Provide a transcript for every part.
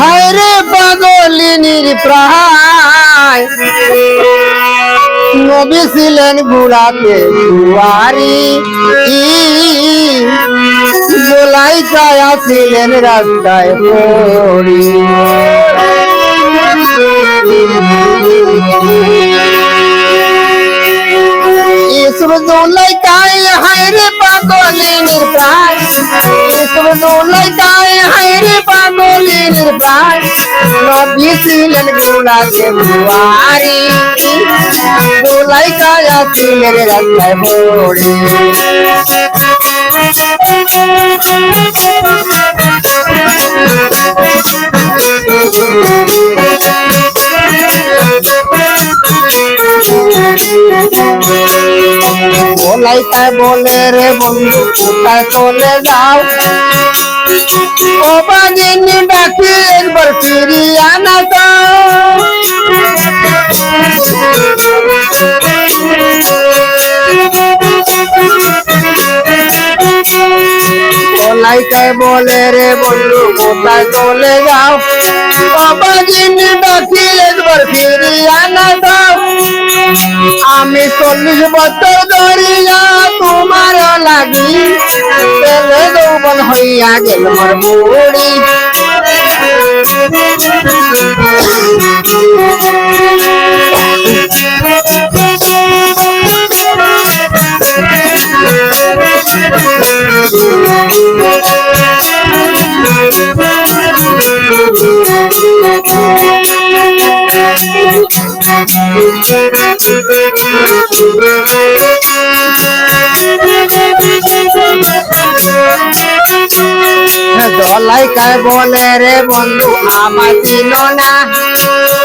হায় রে পাগলিনীর প্রায়। নবী ছিলেন গুড়াতে দুয়ারি। গোলাই কায়া ছিলেন রাস্তায় পড়ি ইসব দোলাই কায় হায় রে পাগলিনীর প্রায় ইসব দোলাই কায় হায় রে পাগলিনীর প্রায় নবী ছিলেন গোলাকে দুয়ারি গোলাই কায়া ছিলেন রাস্তায় পড়ি বলাই তাই বলে রে বন্ধু কোথায় চলে যাও? ও বাগিনী ডাকি একবার ফিরিয়া না যাও। বলাই তাই বলে রে বন্ধু কোথায় চলে যাও? ও ডাকি একবার ফিরিয়া না আমি চল্লিশ বছর ধরিয়া তোমার লাগি। যৌবন হইয়া গেল মোর বুড়ি কায় বলে রে বন্ধু, আমার চিন না।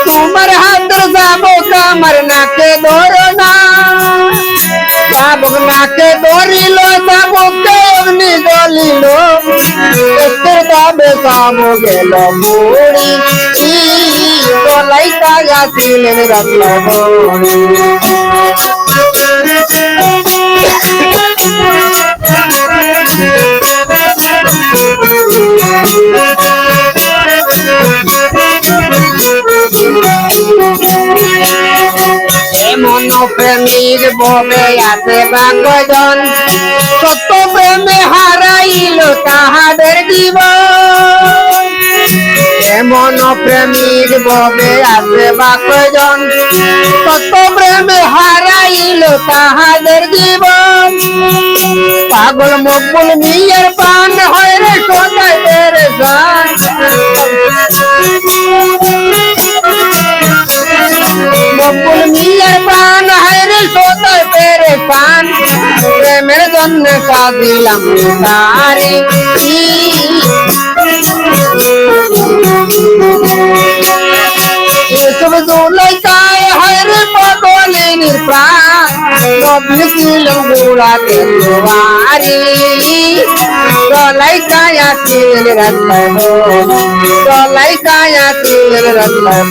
তোমার হাতের যাব আমার নাকে ধরো না। যাব নাকে ধরিল যাব কেমনি গলিল একটু যাবে যাব গেল মুড়ি। দলাই কায়া ছিলেন রত্ন এমন প্রেমিক ববে আছে বাকজন সত্য প্রেমে হারাইল তাহাদের জীবন। এমন প্রেমিক ববে আছে বাকজন সত্য প্রেমে হারাইল তাহাদের জীবন। পাগল মকবুল মিয়ার পান হয় রে সোনাই রে পান প্রেমের জন্য কাঁদিলাম তারে এসব দোলাই কায় হয় রে পাগলিনীর প্রাণ নবী ছিলাম গোড়াতে দুয়ারি দলাই কায়া ছিল রাস্তায় দলাই কায়া ছিল রাস্তায়